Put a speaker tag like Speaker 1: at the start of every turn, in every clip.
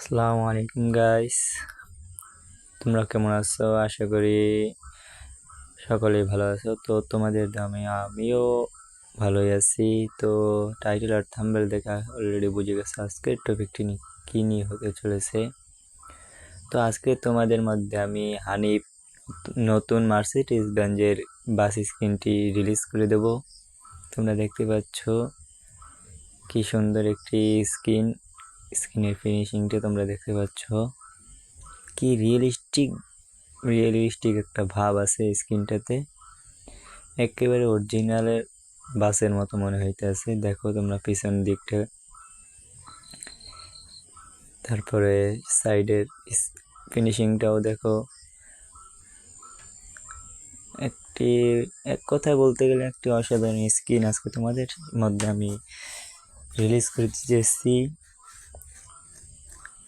Speaker 1: আসসালামু আলাইকুম গাইস তোমরা কেমন আছো? আশা করি সকলেই ভালো আছো। তো তোমাদের দামে আমিও ভালোই আছি। তো টাইটেল আর থাম্বেল দেখা অলরেডি বুঝে গেছে, আজকের টপিকটি কী নিয়ে হতে চলেছে? তো আজকে তোমাদের মধ্যে আমি হানিফ নতুন মার্সিডিজ বেঞ্জের বাস স্ক্রিনটি রিলিজ করে দেব। তোমরা দেখতে পাচ্ছ কি সুন্দর একটি স্ক্রিন স্ক্রিনের ফিনিশিংটা তোমরা দেখতে পাচ্ছ। কি রিয়েলিস্টিক রিয়েলিস্টিক একটা ভাব আছে স্ক্রিনটাতে। একেবারে অরিজিনালের বাসের মতো মনে হইতেছে। দেখো তোমরা পিছন দিকটা। তারপরে সাইডের ফিনিশিংটাও দেখো। একটি, এক কথায় বলতে গেলে একটি অসাধারণ স্ক্রিন আজকে তোমাদের মধ্যে আমি রিলিজ করে দিয়েছি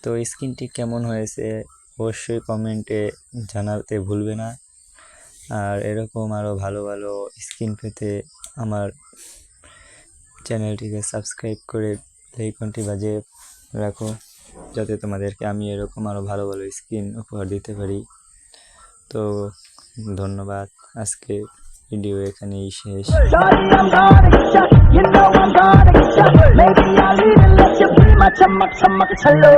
Speaker 1: তো স্ক্রিনটি কেমন হয়েছে অবশ্যই কমেন্টে জানাতে ভুলবে না। আর এরকম আরও ভালো ভালো স্ক্রিন পেতে আমার চ্যানেলটিকে সাবস্ক্রাইব করে আইকনটি বাজিয়ে রাখো, যাতে তোমাদেরকে আমি এরকম আরও ভালো ভালো স্ক্রিন উপহার দিতে পারি। তো ধন্যবাদ আজকে ভিডিও এখানেই শেষ।
Speaker 2: చమ్మక్ చమ్మక్ చల్లో